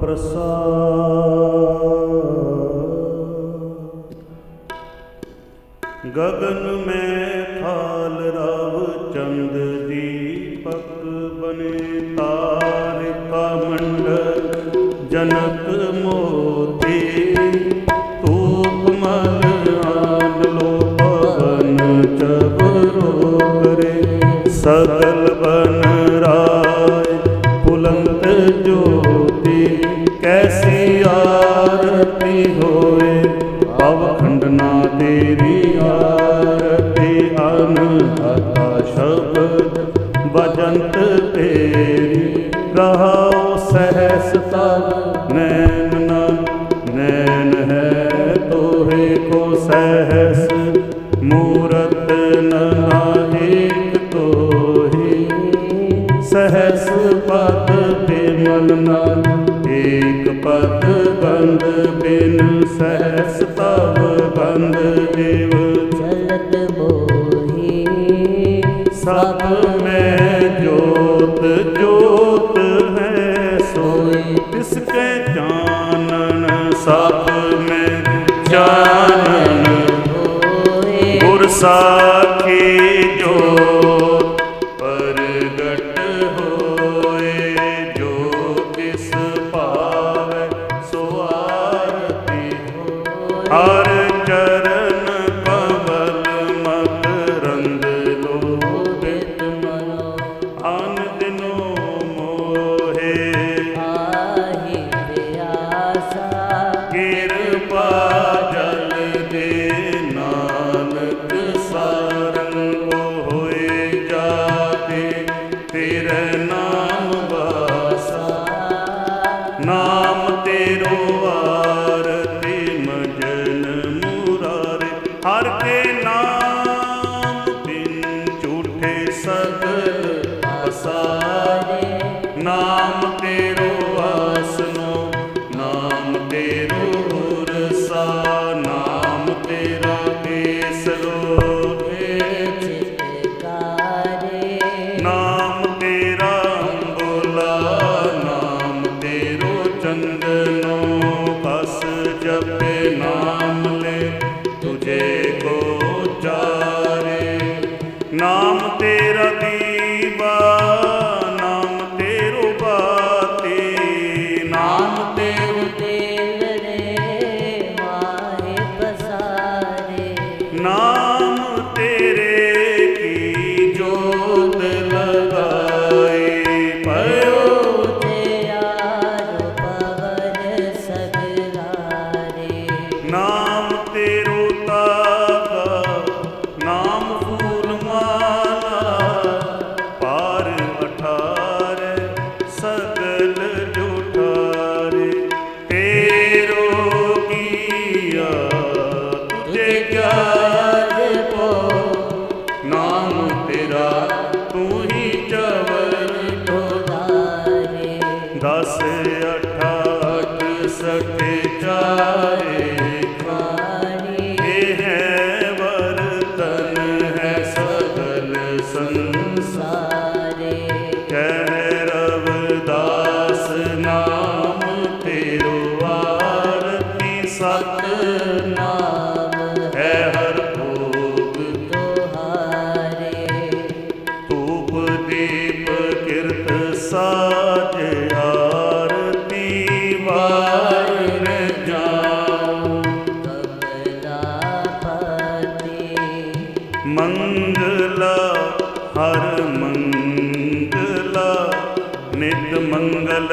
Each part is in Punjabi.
ਪ੍ਰਸਾਦ ਗਗਨ ਮੈਂ ਖਾਲ ਰਵ ਚੰਦ ਦੀਪਕ ਬਨੇ ਤਾਰਿਕਾ ਮੰਡਲ ਜਨਕ ਸਹਸ ਤਰ ਨੈਣ ਹੈ ਤੋਹੇ ਕੋ ਸਹਸ ਮੂਰਤ ਨਾਹੀ ਤੋਹੀ। ਸਹਸ ਪਦ ਤੇ ਮਨ ਨਾਲ ਬੰਦ ਬਿਨ ਸਹਸ ਤਵ ਬੰਦ ਦੇਵ ਚਲਤ ਮੋਹੀ ਸਭ ਮੈਂ ਜੋਤ ਜੋ ਸਾ ਵਸਾਵੇ ਤੇਰੋ ਆਸਨੋ, ਨਾਮ ਤੇਰੋ ਨਾਮ ਤੇਰਾ ਕੇਸਰੋ ਨਾਮ ਤੇਰਾ ਅੰਬੋਲਾ, ਨਾਮ ਤੇਰੋ ਚੰਦਨੋ, ਬਸ ਜਪੇ ਨਾਮ Salut.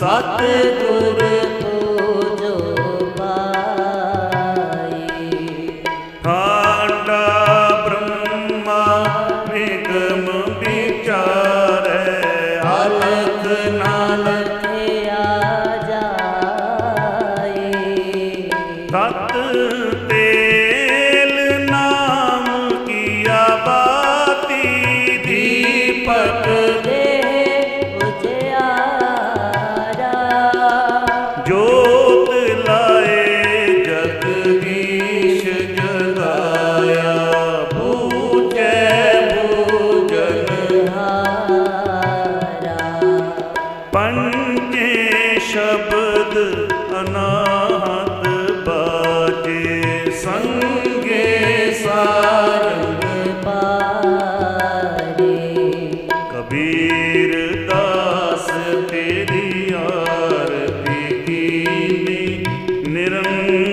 ਨਿਰੰਜਨ ਸਤ ਗੁਰ ਪੂਜੋ ਪਾਈ ਬ੍ਰਹਮਾ ਨਿਗਮ ਵਿਚਾਰੈ ਅਲਖ ਨਾਨਕ ਆ ਜਾਏ ਤੇਲ பிறந்த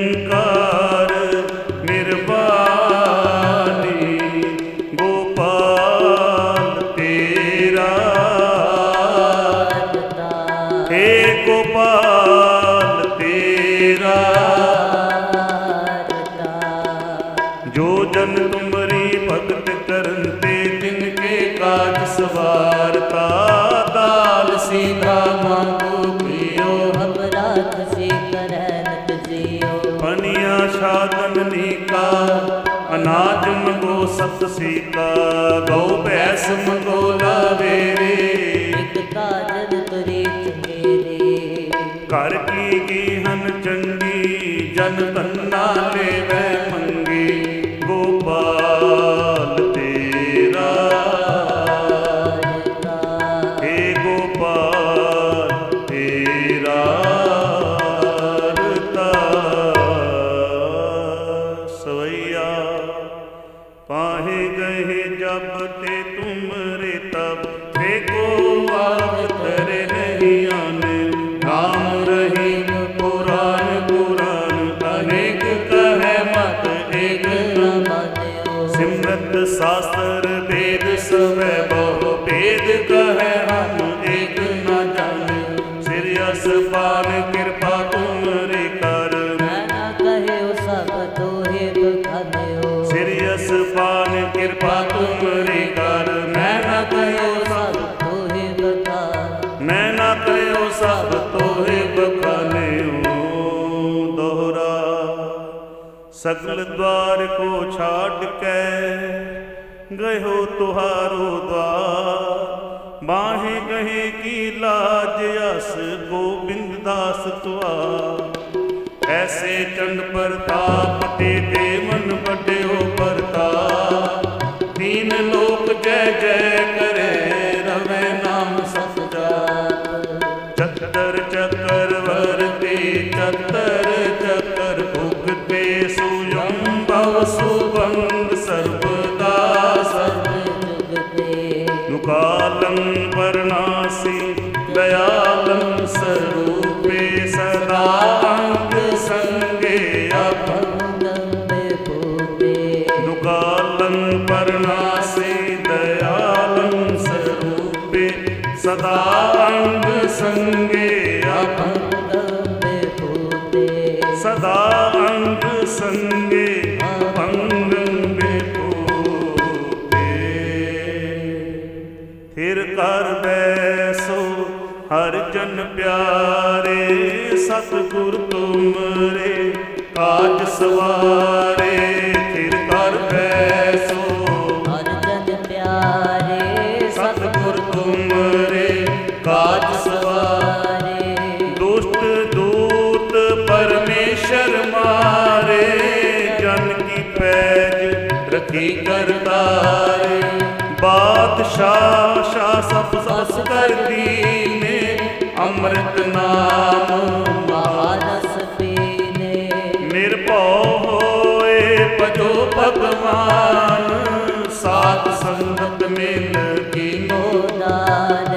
ਗਉ ਭੈਸ ਮੰਗੋ ਮੇਰੇ ਕਰ ਕੀ ਕੀ ਹਨ ਚੰਗੀ ਜਨ ਤੰਨਾ ਲੈਵੈ ਮੰਗੀ ਗੋਪਾਲ ਪਾਹੇ ਗਏ ਜਬ ਤੇ ਤੁਮਰੇ ਤਬ ਦੇਖੋ ਆਵ ਤਰੇ ਨਹੀਂ ਆਨੇ ਨਾਮ ਰਹੀਮ ਪੁਰਾਨ ਪੁਰਾਨ, ਅਨੇਕ ਕਹੈ ਮਤ ਏਕ ਸਿਮਰਤ ਸਾਸਤਰ ਵੇਦ ਸਵੈ ਬਹੁ ਭੇਦ ਕਹੈ ਹਮ ਏਕ ਨ ਜਾਣੇ ਸਿਰ ਅਸਪਾਨ ਕਿਰਪਾ ਸਗਲ ਦਵਾਰ ਕੋ ਛਾੜ ਕੇ ਗਇਓ ਤੁਹਾਰੋ ਦਵਾਰ। ਬਾਹੇ ਗਹੇ ਕੀ ਲਾਜ ਅਸ ਗੋਬਿੰਦ ਦਾਸ ਤੁਆ ਐਸੇ ਚੰਡ ਪ੍ਰਤਾਪ ਤੇ ਦੇ ਦੇਵਨ ਵੱਡਿਓ ਪ੍ਰਤਾਪ ਦੀਨ ਲੋਕ ਜੈ ਜੈ ਸਦਾ ਅੰਗ ਸੰਗੇ ਆਪਨ ਦਾਵੇ ਪੂਤੇ ਸਦਾ ਅੰਗ ਸੰਗੇ ਕਰ ਬੈਸੋ ਹਰ ਜਨ ਪਿਆਰੇ, ਸਤਿਗੁਰ ਤੁਮਰੇ, ਕਾਜ ਸਵਾਰੇ। ਸ਼ਰਮਾਰੇ ਜਨ ਕੀ ਪੈਜ ਰਖੀ ਕਰਤਾਰੇ। ਬਾਦਸ਼ਾਹ ਸ਼ਾਹ ਸਭ ਸਸ ਕਰਦੀ ਨੇ ਅੰਮ੍ਰਿਤ ਨਾਮ ਮਹਾਰਸ ਪੀਨੇ। ਨਿਰਭਉ ਹੋਏ ਪਜੋ ਭਗਵਾਨ ਸਾਧ ਸੰਗਤ ਮਿਲ ਕੀਨੋ ਦਾਨ।